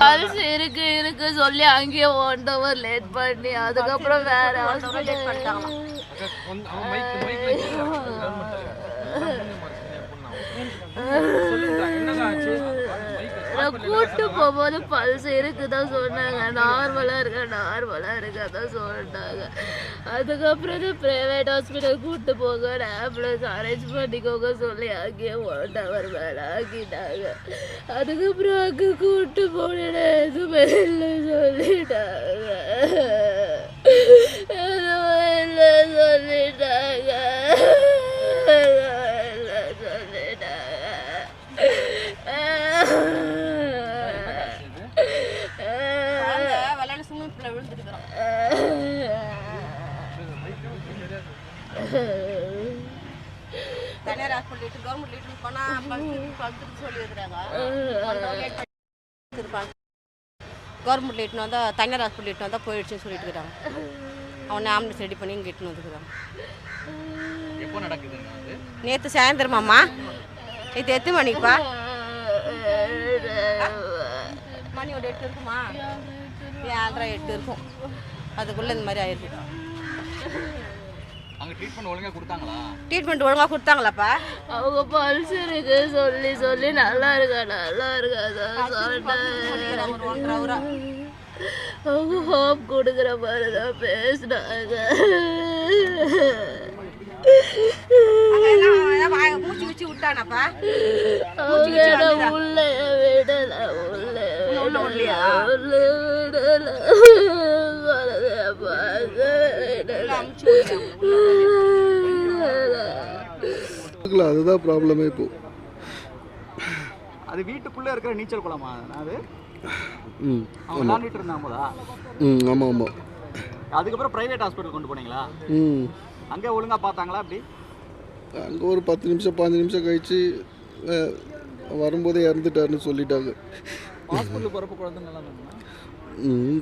Pulse இருக்கு இருக்கு சொல்லி அங்கேயே ஒன் ஹவர் லேட் பண்ணி அதுக்கப்புறம் வேற ஹாஸ்பிட்டல் நான் கூட்டு போகும்போது பல்ஸ் இருக்குதான் சொன்னாங்க. நார்மலா இருக்க நார்மலா இருக்கதான் சொன்னாங்க. அதுக்கப்புறம் தான் பிரைவேட் ஹாஸ்பிட்டல் கூட்டு போக ஆம்புலன்ஸ் அரேஞ்ச் பண்ணிக்கோங்க சொல்லி அங்கேயே ஒன் ஹவர் மேலே ஆக்கிட்டாங்க. அதுக்கப்புறம் அங்கே கூட்டு போனேன் எதுவுமே இல்லை சொல்லிட்டாங்க. ஸ்விம்மிங் தனியார் ஹாஸ்பிட்டல் கவர்மெண்ட் லிட்டர் போனா படுத்துட்டு சொல்லியிருக்கிறாங்க கவர்மெண்ட் வந்தால் தனியார் ஹாஸ்பிட்டல் லிட்டு வந்தால் போயிடுச்சுன்னு சொல்லிட்டு இருக்கிறாங்க அவனை ஆம்புலன்ஸ் ரெடி பண்ணி இங்கே இட்டுன்னு வந்துருக்குறாங்க எப்போ நடக்குதுங்க அம்மா நேற்று சாயந்தரமாம்மா நேற்று எத்தனை மணிக்குப்பா மணி ஒரு எட்டு இருக்குமா ஏழரை எட்டு இருக்கும். அதுக்குள்ளே இந்த மாதிரி ஆயிருக்கு அங்கே ட்ரீட்மெண்ட் கொடுத்தாங்களா? ட்ரீட்மெண்ட் ஒழுங்காக கொடுத்தாங்களாப்பா? அவங்க இருக்கு சொல்லி சொல்லி நல்லா இருக்கா நல்லா இருக்கா அதான் சொல்லிட்டேன் ஒரு ஒன்றரை ஹவரா அவங்க ஹோப் கொடுக்குற மாதிரி தான் பேசினாங்க மூச்சு வச்சு விட்டானாப்பா? அவங்க என்ன உள்ள விடல. இல்லை அதுதான் ப்ராப்ளமே இப்போ. அது வீட்டுக்குள்ளே இருக்கிற நீச்சல் குளமா? அது? ம் அவங்க விளாண்டுட்டு இருந்தாங்களா? ம் ஆமாம் ஆமாம் அதுக்கப்புறம் ப்ரைவேட் ஹாஸ்பிட்டல் கொண்டு போனீங்களா? ம். அங்கே ஒழுங்கா பார்த்தாங்களா அப்படி? அங்கே ஒரு பத்து நிமிஷம் பாஞ்சு நிமிஷம் கழிச்சு அஹ், வரும்போதே இறந்துட்டாருன்னு சொல்லிட்டாங்க. ஹாஸ்பிட்டல் போகிறப்ப குழந்தை நல்லா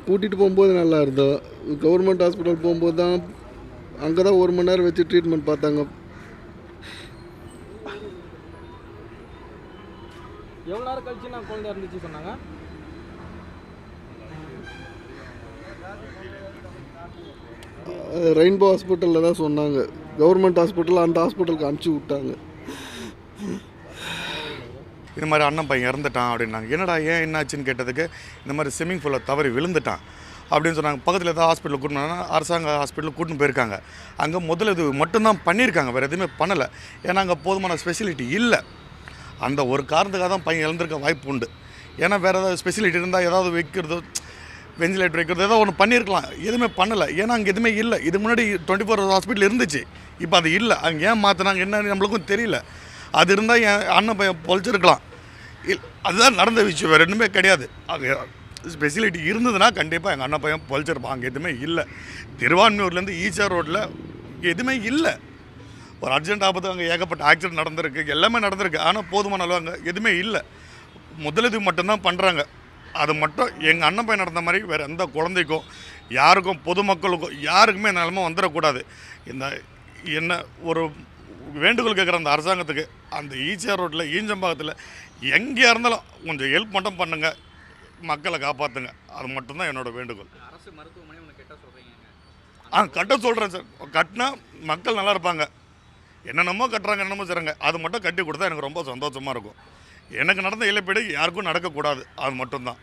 கூட்டிகிட்டு போகும்போது நல்லா இருந்தோம். கவர்மெண்ட் ஹாஸ்பிட்டல் போகும்போது தான் அங்கே தான் ஒரு மணி நேரம் வச்சு ட்ரீட்மெண்ட் பார்த்தாங்க. எவ்வளோ நேரம் கழிச்சு நான் குழந்தை இருந்துச்சு சொன்னாங்க? ரெயின்போ ஹாஸ்பிட்டலில் தான் சொன்னாங்க. கவர்மெண்ட் ஹாஸ்பிட்டல் அந்த ஹாஸ்பிட்டலுக்கு அனுப்பிச்சி விட்டாங்க. இது மாதிரி அண்ணன் பையன் இறந்துட்டான் அப்படின்னாங்க. என்னடா ஏன் என்னாச்சுன்னு கேட்டதுக்கு இந்த மாதிரி ஸ்விம்மிங் பூலில் தவறி விழுந்துட்டான் அப்படின்னு சொன்னாங்க. பக்கத்தில் ஏதாவது ஹாஸ்பிட்டலுக்கு கூட்டினா அரசாங்க ஹாஸ்பிட்டலுக்கு கூட்டின்னு போயிருக்காங்க. அங்கே முதல்ல இது மட்டும்தான் பண்ணியிருக்காங்க வேறு எதுவுமே பண்ணலை. ஏன்னா அங்கே போதுமான ஸ்பெசிலிட்டி இல்லை. அந்த ஒரு காரணத்துக்காக தான் பையன் இழந்திருக்க வாய்ப்பு உண்டு. ஏன்னா வேறு ஏதாவது ஸ்பெசிலிட்டி இருந்தால் ஏதாவது வைக்கிறது வென்டிலேட்டர் வைக்கிறது ஏதோ ஒன்று பண்ணியிருக்கலாம். எதுவுமே பண்ணலை. ஏன்னா அங்கே எதுவுமே இல்லை. இது முன்னாடி டுவெண்ட்டி ஃபோர் ஹாஸ்பிட்டல் இருந்துச்சு. இப்போ அது இல்லை. அங்கே ஏன் மாற்றினாங்க என்னன்னு நம்மளுக்கும் தெரியல. அது இருந்தால் என் அண்ணன் பையன் பொழைச்சிருக்கலாம். இல் அதுதான் நடந்த விஷயம் வேறு ரெண்டுமே கிடையாது. அது ஸ்பெசிலிட்டி இருந்ததுன்னா கண்டிப்பாக எங்கள் அண்ணன் பையன் பொழைச்சிருப்பான். அங்கே எதுவுமே இல்லை. திருவான்மையூர்லேருந்து ஈச்சா ரோட்டில் எதுவுமே இல்லை. ஒரு அர்ஜென்ட் ஆபத்து அங்கே ஏகப்பட்ட ஆக்சிடென்ட் நடந்திருக்கு. எல்லாமே நடந்திருக்கு. ஆனால் போதுமான அளவு அங்கே எதுவுமே இல்லை. முதலுதவி மட்டும்தான் பண்ணுறாங்க அது மட்டும் எங்கள் அண்ணன் பையன் நடந்த மாதிரி வேறு எந்த குழந்தைக்கும் யாருக்கும் பொதுமக்களுக்கும் யாருக்குமே இந்த நிலமை வந்துடக்கூடாது இந்த என்ன ஒரு வேண்டுகோள் கேட்குற அந்த அரசாங்கத்துக்கு. அந்த ஈசிஆர் ரோட்டில் ஈஞ்சம்பாக்கத்தில் எங்கே இருந்தாலும் கொஞ்சம் ஹெல்ப் மட்டும் பண்ணுங்கள் மக்களை காப்பாற்றுங்க அது மட்டும்தான் என்னோடய வேண்டுகோள். அரசு மருத்துவமனை ஆ கட்ட சொல்கிறேன் சார். கட்டினா மக்கள் நல்லா இருப்பாங்க. என்னென்னமோ கட்டுறாங்க என்னென்னமோ செய்கிறாங்க அது மட்டும் கட்டி கொடுத்தா எனக்கு ரொம்ப சந்தோஷமாக இருக்கும். எனக்கு நடந்த இழப்பீடு யாருக்கும் நடக்கக்கூடாது. அது மட்டும்தான்.